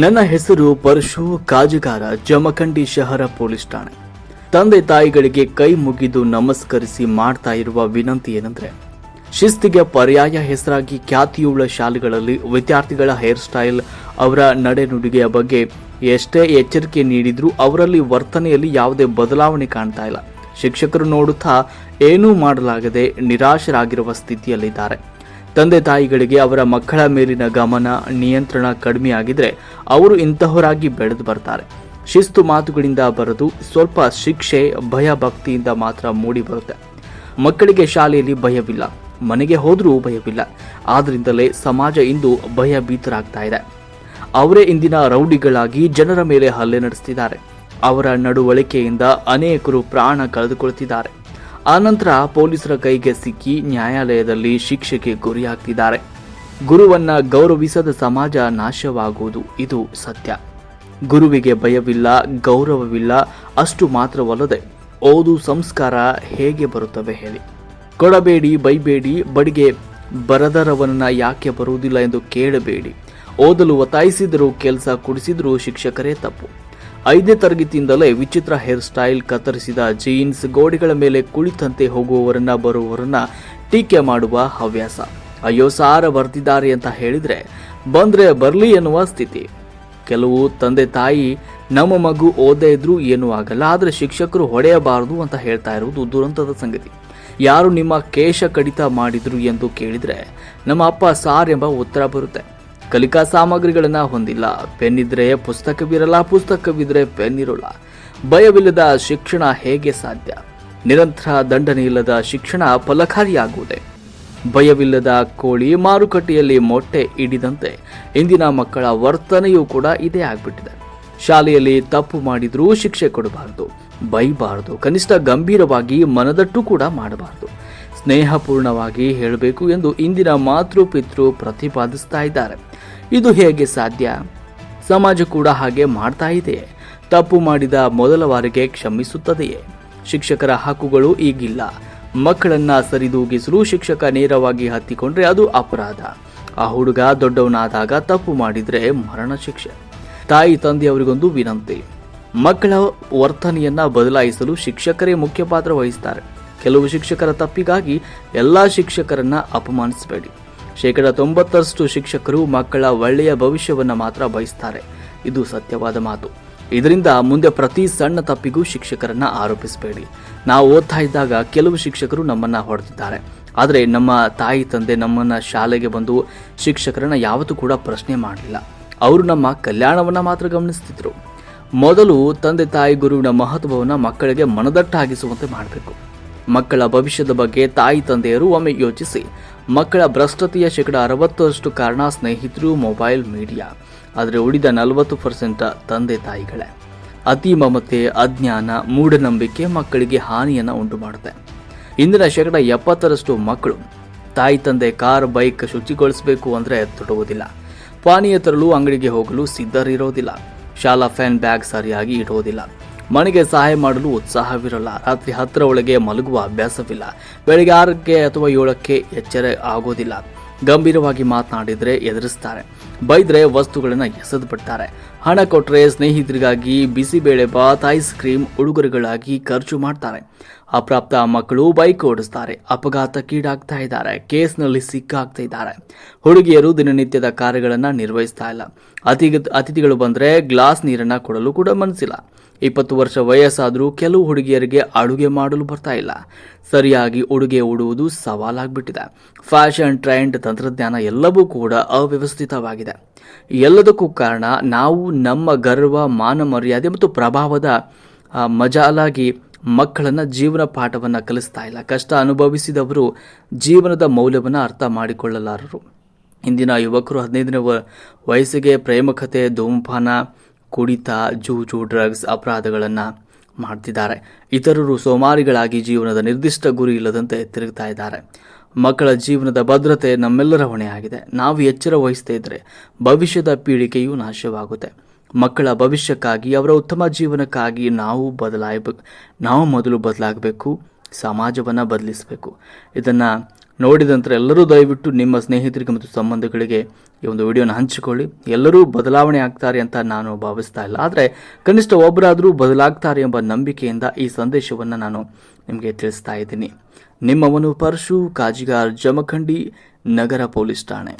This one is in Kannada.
ನನ್ನ ಹೆಸರು ಪರಶು ಕಾಜುಗಾರ, ಜಮಖಂಡಿ ಶಹರ ಪೊಲೀಸ್ ಠಾಣೆ. ತಂದೆ ತಾಯಿಗಳಿಗೆ ಕೈ ಮುಗಿದು ನಮಸ್ಕರಿಸಿ ಮಾಡ್ತಾ ಇರುವ ವಿನಂತಿ ಏನಂದ್ರೆ, ಶಿಸ್ತಿಗೆ ಪರ್ಯಾಯ ಹೆಸರಾಗಿ ಖ್ಯಾತಿಯುಳ್ಳ ಶಾಲೆಗಳಲ್ಲಿ ವಿದ್ಯಾರ್ಥಿಗಳ ಹೇರ್ ಸ್ಟೈಲ್ ಅವರ ನಡೆನುಡಿಗೆಯ ಬಗ್ಗೆ ಎಷ್ಟೇ ಎಚ್ಚರಿಕೆ ನೀಡಿದ್ರೂ ಅವರಲ್ಲಿ ವರ್ತನೆಯಲ್ಲಿ ಯಾವುದೇ ಬದಲಾವಣೆ ಕಾಣ್ತಾ ಇಲ್ಲ. ಶಿಕ್ಷಕರು ನೋಡುತ್ತಾ ಏನೂ ಮಾಡಲಾಗದೆ ನಿರಾಶರಾಗಿರುವ ಸ್ಥಿತಿಯಲ್ಲಿದ್ದಾರೆ. ತಂದೆ ತಾಯಿಗಳಿಗೆ ಅವರ ಮಕ್ಕಳ ಮೇಲಿನ ಗಮನ ನಿಯಂತ್ರಣ ಕಡಿಮೆಯಾಗಿದ್ರೆ ಅವರು ಇಂತಹವರಾಗಿ ಬೆಳೆದು ಬರ್ತಾರೆ. ಶಿಸ್ತು ಮಾತುಗಳಿಂದ ಬರೆದು ಸ್ವಲ್ಪ ಶಿಕ್ಷೆ, ಭಯ ಭಕ್ತಿಯಿಂದ ಮಾತ್ರ ಮೂಡಿ ಬರುತ್ತೆ. ಮಕ್ಕಳಿಗೆ ಶಾಲೆಯಲ್ಲಿ ಭಯವಿಲ್ಲ, ಮನೆಗೆ ಹೋದರೂ ಭಯವಿಲ್ಲ ಆದ್ರಿಂದಲೇ ಸಮಾಜ ಇಂದು ಭಯಭೀತರಾಗ್ತಾ ಇದೆ. ಅವರೇ ಇಂದಿನ ರೌಡಿಗಳಾಗಿ ಜನರ ಮೇಲೆ ಹಲ್ಲೆ ನಡೆಸ್ತಿದ್ದಾರೆ. ಅವರ ನಡವಳಿಕೆಯಿಂದ ಅನೇಕರು ಪ್ರಾಣ ಕಳೆದುಕೊಳ್ತಿದ್ದಾರೆ. ಆನಂತರ ಪೊಲೀಸರ ಕೈಗೆ ಸಿಕ್ಕಿ ನ್ಯಾಯಾಲಯದಲ್ಲಿ ಶಿಕ್ಷೆಗೆ ಗುರಿಯಾಗ್ತಿದ್ದಾರೆ. ಗುರುವನ್ನ ಗೌರವಿಸದ ಸಮಾಜ ನಾಶವಾಗುವುದು ಇದು ಸತ್ಯ. ಗುರುವಿಗೆ ಭಯವಿಲ್ಲ, ಗೌರವವಿಲ್ಲ, ಅಷ್ಟು ಮಾತ್ರವಲ್ಲದೆ ಓದು ಸಂಸ್ಕಾರ ಹೇಗೆ ಬರುತ್ತವೆ ಹೇಳಿ. ಕೊಡಬೇಡಿ, ಬೈಬೇಡಿ, ಬಡಿಗೆ ಬರದರವನ್ನ ಯಾಕೆ ಬರುವುದಿಲ್ಲ ಎಂದು ಕೇಳಬೇಡಿ. ಓದಲು ಒತ್ತಾಯಿಸಿದರೂ ಕೆಲಸ ಕೊಡಿಸಿದರೂ ಶಿಕ್ಷಕರೇ ತಪ್ಪು. ಐದನೇ ತರಗತಿಯಿಂದಲೇ ವಿಚಿತ್ರ ಹೇರ್ ಸ್ಟೈಲ್ ಕತ್ತರಿಸಿದ ಜೀನ್ಸ್ ಗೋಡೆಗಳ ಮೇಲೆ ಕುಳಿತಂತೆ ಹೋಗುವವರನ್ನ ಬರುವವರನ್ನ ಟೀಕೆ ಮಾಡುವ ಹವ್ಯಾಸ. ಅಯ್ಯೋ ಸಾರ ಬರ್ತಿದ್ದಾರೆ ಅಂತ ಹೇಳಿದ್ರೆ ಬಂದ್ರೆ ಬರಲಿ ಎನ್ನುವ ಸ್ಥಿತಿ. ಕೆಲವು ತಂದೆ ತಾಯಿ ನಮ್ಮ ಮಗು ಓದೇ ಇದ್ರೂ ಏನೂ ಆಗಲ್ಲ, ಆದರೆ ಶಿಕ್ಷಕರು ಹೊಡೆಯಬಾರದು ಅಂತ ಹೇಳ್ತಾ ಇರುವುದು ದುರಂತದ ಸಂಗತಿ. ಯಾರು ನಿಮ್ಮ ಕೇಶ ಕಡಿತ ಮಾಡಿದ್ರು ಎಂದು ಕೇಳಿದ್ರೆ ನಮ್ಮ ಅಪ್ಪ ಸಾರ್ ಎಂಬ ಉತ್ತರ ಬರುತ್ತೆ. ಕಲಿಕಾ ಸಾಮಗ್ರಿಗಳನ್ನ ಹೊಂದಿಲ್ಲ. ಪೆನ್ ಇದ್ರೆ ಪುಸ್ತಕವಿರಲ್ಲ, ಪುಸ್ತಕವಿದ್ರೆ ಪೆನ್ ಇರೋಲ್ಲ ಭಯವಿಲ್ಲದ ಶಿಕ್ಷಣ ಹೇಗೆ ಸಾಧ್ಯ? ನಿರಂತರ ದಂಡನೆ ಇಲ್ಲದ ಶಿಕ್ಷಣ ಫಲಕಾರಿಯಾಗುವುದೇ? ಭಯವಿಲ್ಲದ ಕೋಳಿ ಮಾರುಕಟ್ಟೆಯಲ್ಲಿ ಮೊಟ್ಟೆ ಇಡಿದಂತೆ ಇಂದಿನ ಮಕ್ಕಳ ವರ್ತನೆಯೂ ಕೂಡ ಇದೇ ಆಗ್ಬಿಟ್ಟಿದೆ. ಶಾಲೆಯಲ್ಲಿ ತಪ್ಪು ಮಾಡಿದರೂ ಶಿಕ್ಷೆ ಕೊಡಬಾರದು. ಬೈಬಾರದು. ಕನಿಷ್ಠ ಗಂಭೀರವಾಗಿ ಮನದಟ್ಟು ಕೂಡ ಮಾಡಬಾರದು. ಸ್ನೇಹಪೂರ್ಣವಾಗಿ ಹೇಳಬೇಕು ಎಂದು ಇಂದಿನ ಮಾತೃ ಪಿತೃ ಪ್ರತಿಪಾದಿಸ್ತಾ ಇದ್ದಾರೆ. ಇದು ಹೇಗೆ ಸಾಧ್ಯ? ಸಮಾಜ ಕೂಡ ಹಾಗೆ ಮಾಡ್ತಾ ಇದೆ ತಪ್ಪು ಮಾಡಿದ ಮೊದಲ ಬಾರಿಗೆ ಕ್ಷಮಿಸುತ್ತದೆಯೇ? ಶಿಕ್ಷಕರ ಹಕ್ಕುಗಳು ಈಗಿಲ್ಲ. ಮಕ್ಕಳನ್ನ ಸರಿದೂಗಿಸಲು ಶಿಕ್ಷಕ ನೇರವಾಗಿ ಹತ್ತಿಕೊಂಡ್ರೆ ಅದು ಅಪರಾಧ. ಆ ಹುಡುಗ ದೊಡ್ಡವನಾದಾಗ ತಪ್ಪು ಮಾಡಿದ್ರೆ ಮರಣ ಶಿಕ್ಷೆ. ತಾಯಿ ತಂದೆಯವರಿಗೊಂದು ವಿನಂತಿ. ಮಕ್ಕಳ ವರ್ತನೆಯನ್ನ ಬದಲಾಯಿಸಲು ಶಿಕ್ಷಕರೇ ಮುಖ್ಯ ಪಾತ್ರ ವಹಿಸ್ತಾರೆ. ಕೆಲವು ಶಿಕ್ಷಕರ ತಪ್ಪಿಗಾಗಿ ಎಲ್ಲ ಶಿಕ್ಷಕರನ್ನ ಅಪಮಾನಿಸಬೇಡಿ. ಶೇಕಡ ತೊಂಬತ್ತರಷ್ಟು ಶಿಕ್ಷಕರು ಮಕ್ಕಳ ಒಳ್ಳೆಯ ಭವಿಷ್ಯವನ್ನ ಮಾತ್ರ ಬಯಸ್ತಾರೆ. ಇದು ಸತ್ಯವಾದ ಮಾತು. ಇದರಿಂದ ಮುಂದೆ ಪ್ರತಿ ಸಣ್ಣ ತಪ್ಪಿಗೂ ಶಿಕ್ಷಕರನ್ನ ಆರೋಪಿಸಬೇಡಿ. ನಾವು ಓದ್ತಾ ಇದ್ದಾಗ ಕೆಲವು ಶಿಕ್ಷಕರು ನಮ್ಮನ್ನ ಹೊಡೆದಿದ್ದಾರೆ. ಆದರೆ ನಮ್ಮ ತಾಯಿ, ತಂದೆ ನಮ್ಮನ್ನ ಶಾಲೆಗೆ ಬಂದು ಶಿಕ್ಷಕರನ್ನ ಯಾವತ್ತೂ ಕೂಡ ಪ್ರಶ್ನೆ ಮಾಡಲಿಲ್ಲ. ಅವರು ನಮ್ಮ ಕಲ್ಯಾಣವನ್ನ ಮಾತ್ರ ಗಮನಿಸ್ತಿದ್ರು. ಮೊದಲು ತಂದೆ ತಾಯಿ ಗುರುವಿನ ಮಹತ್ವವನ್ನು ಮಕ್ಕಳಿಗೆ ಮನದಟ್ಟಾಗಿಸುವಂತೆ ಮಾಡಬೇಕು. ಮಕ್ಕಳ ಭವಿಷ್ಯದ ಬಗ್ಗೆ ತಾಯಿ ತಂದೆಯರು ಒಮ್ಮೆ ಯೋಚಿಸಿ. ಮಕ್ಕಳ ಭ್ರಷ್ಟತೆಯ ಶೇಕಡ ಅರವತ್ತರಷ್ಟು ಕಾರಣ ಸ್ನೇಹಿತರು ಮೊಬೈಲ್ ಮೀಡಿಯಾ. ಆದರೆ ಉಳಿದ ನಲವತ್ತು ಪರ್ಸೆಂಟ್ ತಂದೆ ತಾಯಿಗಳೇ. ಅತಿ ಮಮತೆ, ಅಜ್ಞಾನ, ಮೂಢನಂಬಿಕೆ ಮಕ್ಕಳಿಗೆ ಹಾನಿಯನ್ನು ಉಂಟು ಮಾಡುತ್ತೆ ಇಂದಿನ ಶೇಕಡ ಎಪ್ಪತ್ತರಷ್ಟು ಮಕ್ಕಳು ತಾಯಿ ತಂದೆ ಕಾರ್, ಬೈಕ್ ಶುಚಿಗೊಳಿಸಬೇಕು ಅಂದರೆ ತೊಡುವುದಿಲ್ಲ ಪಾನೀಯ ತರಲು ಅಂಗಡಿಗೆ ಹೋಗಲು ಸಿದ್ಧರಿರೋದಿಲ್ಲ. ಶಾಲಾ ಫ್ಯಾನ್ ಬ್ಯಾಗ್ ಸರಿಯಾಗಿ ಇಡುವುದಿಲ್ಲ. ಮನೆಗೆ ಸಹಾಯ ಮಾಡಲು ಉತ್ಸಾಹವಿರಲ್ಲ. ರಾತ್ರಿ ಹತ್ತರ ಒಳಗೆ ಮಲಗುವ ಅಭ್ಯಾಸವಿಲ್ಲ. ಬೆಳಗ್ಗೆ ಆರಕ್ಕೆ ಅಥವಾ ಏಳಕ್ಕೆ ಎಚ್ಚರ ಆಗೋದಿಲ್ಲ. ಗಂಭೀರವಾಗಿ ಮಾತನಾಡಿದರೆ ಎದುರಿಸ್ತಾರೆ. ಬೈದ್ರೆ ವಸ್ತುಗಳನ್ನ ಎಸೆದು ಬಿಡ್ತಾರೆ ಹಣ ಕೊಟ್ಟರೆ ಸ್ನೇಹಿತರಿಗಾಗಿ ಬಿಸಿಬೇಳೆ ಬಾತ್, ಐಸ್ ಕ್ರೀಮ್ ಉಡುಗೊರೆಗಳಾಗಿ ಖರ್ಚು ಮಾಡ್ತಾರೆ. ಅಪ್ರಾಪ್ತ ಮಕ್ಕಳು ಬೈಕ್ ಓಡಿಸ್ತಾರೆ. ಅಪಘಾತಕ್ಕೀಡಾಗ್ತಾ ಇದ್ದಾರೆ. ಕೇಸ್ನಲ್ಲಿ ಸಿಕ್ಕಾಗ್ತಾ ಇದ್ದಾರೆ. ಹುಡುಗಿಯರು ದಿನನಿತ್ಯದ ಕಾರ್ಯಗಳನ್ನು ನಿರ್ವಹಿಸ್ತಾ ಇಲ್ಲ. ಅತಿ ಅತಿಥಿಗಳು ಬಂದರೆ ಗ್ಲಾಸ್ ನೀರನ್ನು ಕೊಡಲು ಕೂಡ ಮನಸ್ಸಿಲ್ಲ. ಇಪ್ಪತ್ತು ವರ್ಷ ವಯಸ್ಸಾದರೂ ಕೆಲವು ಹುಡುಗಿಯರಿಗೆ ಅಡುಗೆ ಮಾಡಲು ಬರ್ತಾ ಇಲ್ಲ. ಸರಿಯಾಗಿ ಉಡುಗೆ ಉಡುವುದು ಸವಾಲಾಗ್ಬಿಟ್ಟಿದೆ. ಫ್ಯಾಷನ್, ಟ್ರೆಂಡ್, ತಂತ್ರಜ್ಞಾನ ಎಲ್ಲವೂ ಕೂಡ ಅವ್ಯವಸ್ಥಿತವಾಗಿದೆ. ಎಲ್ಲದಕ್ಕೂ ಕಾರಣ ನಾವು ನಮ್ಮ ಗರ್ವ, ಮಾನ ಮರ್ಯಾದೆ ಮತ್ತು ಪ್ರಭಾವದ ಮಜಾಲಾಗಿ ಮಕ್ಕಳನ್ನು ಜೀವನ ಪಾಠವನ್ನು ಕಲಿಸ್ತಾ ಇಲ್ಲ. ಕಷ್ಟ ಅನುಭವಿಸಿದವರು ಜೀವನದ ಮೌಲ್ಯವನ್ನು ಅರ್ಥ ಮಾಡಿಕೊಳ್ಳಲಾರರು. ಇಂದಿನ ಯುವಕರು ಹದಿನೈದನೇ ವಯಸ್ಸಿಗೆ ಪ್ರೇಮಕತೆ ಧೂಮಪಾನ, ಕುಡಿತ, ಜೂಜು, ಡ್ರಗ್ಸ್, ಅಪರಾಧಗಳನ್ನು ಮಾಡ್ತಿದ್ದಾರೆ. ಇತರರು ಸೋಮಾರಿಗಳಾಗಿ ಜೀವನದ ನಿರ್ದಿಷ್ಟ ಗುರಿ ಇಲ್ಲದಂತೆ ತಿರುಗ್ತಾ ಇದ್ದಾರೆ. ಮಕ್ಕಳ ಜೀವನದ ಭದ್ರತೆ ನಮ್ಮೆಲ್ಲರ ಹೊಣೆಯಾಗಿದೆ. ನಾವು ಎಚ್ಚರ ವಹಿಸದೇ ಇದ್ದರೆ ಭವಿಷ್ಯದ ಪೀಳಿಗೆಯು ನಾಶವಾಗುತ್ತೆ. ಮಕ್ಕಳ ಭವಿಷ್ಯಕ್ಕಾಗಿ, ಅವರ ಉತ್ತಮ ಜೀವನಕ್ಕಾಗಿ ನಾವು ಬದಲಾಯಬೇಕು ನಾವು ಮೊದಲು ಬದಲಾಗಬೇಕು. ಸಮಾಜವನ್ನು ಬದಲಿಸಬೇಕು. ಇದನ್ನು ನೋಡಿದ ನಂತರ ಎಲ್ಲರೂ ದಯವಿಟ್ಟು ನಿಮ್ಮ ಸ್ನೇಹಿತರಿಗೆ ಮತ್ತು ಸಂಬಂಧಗಳಿಗೆ ಈ ಒಂದು ವಿಡಿಯೋನ ಹಂಚಿಕೊಳ್ಳಿ. ಎಲ್ಲರೂ ಬದಲಾವಣೆ ಆಗ್ತಾರೆ ಅಂತ ನಾನು ಭಾವಿಸ್ತಾ ಇಲ್ಲ. ಆದರೆ ಕನಿಷ್ಠ ಒಬ್ಬರಾದರೂ ಬದಲಾಗ್ತಾರೆ ಎಂಬ ನಂಬಿಕೆಯಿಂದ ಈ ಸಂದೇಶವನ್ನು ನಾನು ನಿಮಗೆ ತಿಳಿಸ್ತಾ ಇದ್ದೀನಿ. ನಿಮ್ಮವನು ಪರಶು ಕಾಜಿಗಾರ್ ಜಮಖಂಡಿ ನಗರ ಪೊಲೀಸ್ ಠಾಣೆ.